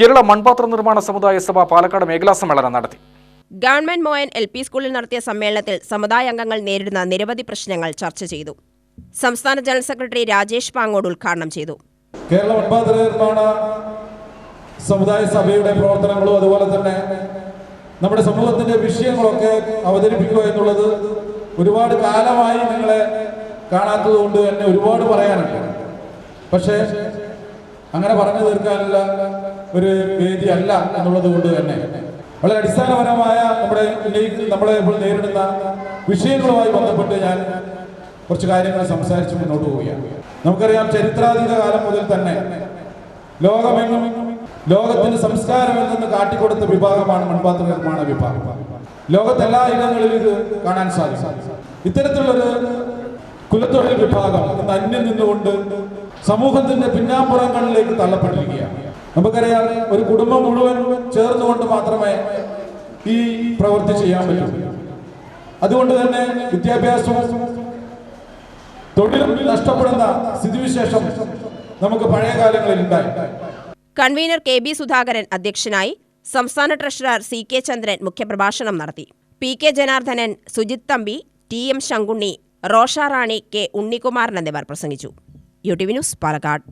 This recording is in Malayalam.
കേരള മൺപാത്ര നിർമ്മാണ സമുദായ സഭ പാലക്കാട് മേഖലാ സമ്മേളനം നടത്തി. ഗവൺമെന്റ് മോയൻ എൽ പി സ്കൂളിൽ നടത്തിയ സമ്മേളനത്തിൽ സമുദായ അംഗങ്ങൾ നേരിടുന്ന നിരവധി പ്രശ്നങ്ങൾ ചർച്ച ചെയ്തു. സംസ്ഥാന ജനറൽ സെക്രട്ടറി രാജേഷ് പാങ്ങോട് ഉദ്ഘാടനം ചെയ്തു. കേരള മൺപാത്ര നിർമ്മാണ സമുദായ സഭയുടെ പ്രവർത്തനങ്ങളും അതുപോലെ തന്നെ നമ്മുടെ സമൂഹത്തിന്റെ വിഷയങ്ങളൊക്കെ അവതരിപ്പിക്കുക എന്നുള്ളത് ഒരുപാട് കാലമായി നിങ്ങളെ കാണാത്തത് കൊണ്ട് തന്നെ ഒരുപാട് പറയാനുണ്ട്. പക്ഷേ അങ്ങനെ പറഞ്ഞു തീർക്കാനുള്ള ഒരു വേദി അല്ല എന്നുള്ളത് കൊണ്ട് തന്നെ. വളരെ അടിസ്ഥാനപരമായ നമ്മുടെ നമ്മളെ ഇപ്പോൾ നേരിടുന്ന വിഷയങ്ങളുമായി ബന്ധപ്പെട്ട് ഞാൻ കുറച്ച് കാര്യങ്ങൾ സംസാരിച്ച് മുന്നോട്ട് പോവുകയാണ്. നമുക്കറിയാം ചരിത്രാതീത കാലം മുതൽ തന്നെ ലോകമെങ്ങും ലോകത്തിന് സംസ്കാരം എന്തെന്ന് കാട്ടിക്കൊടുത്ത വിഭാഗമാണ് മൺപാത്ര നിർമ്മാണ വിഭാഗം. ലോകത്തെല്ലാ ഇടങ്ങളിലും ഇത് കാണാൻ സാധിക്കും. ഇത്തരത്തിലുള്ളൊരു കുലത്തൊഴിൽ വിഭാഗം അന്യം നിന്നുകൊണ്ട് സമൂഹത്തിന്റെ പിന്നാമ്പുറങ്ങളിലേക്ക് തള്ളപ്പെട്ടിരിക്കുകയാണ്. നമുക്കറിയാം ഒരു കുടുംബം മുഴുവൻ ചേർന്നുകൊണ്ട് മാത്രമേ ഈ പ്രവൃത്തി ചെയ്യാൻ പറ്റൂ. അതുകൊണ്ട് തന്നെ വിദ്യാഭ്യാസവും തൊഴിലും നഷ്ടപ്പെടുന്ന സ്ഥിതിവിശേഷം നമുക്ക് പഴയ കാലങ്ങളിൽ ഉണ്ടായി. കൺവീനർ കെ ബി സുധാകരൻ അധ്യക്ഷനായി സംസ്ഥാന ട്രഷറർ സി കെ ചന്ദ്രൻ മുഖ്യപ്രഭാഷണം നടത്തി. P K Janardhanan Sujith Thampi T M Sankunni Rosha Rani K Unnikumaran എന്നിവർ പ്രസംഗിച്ചു. U T V news Palakkad.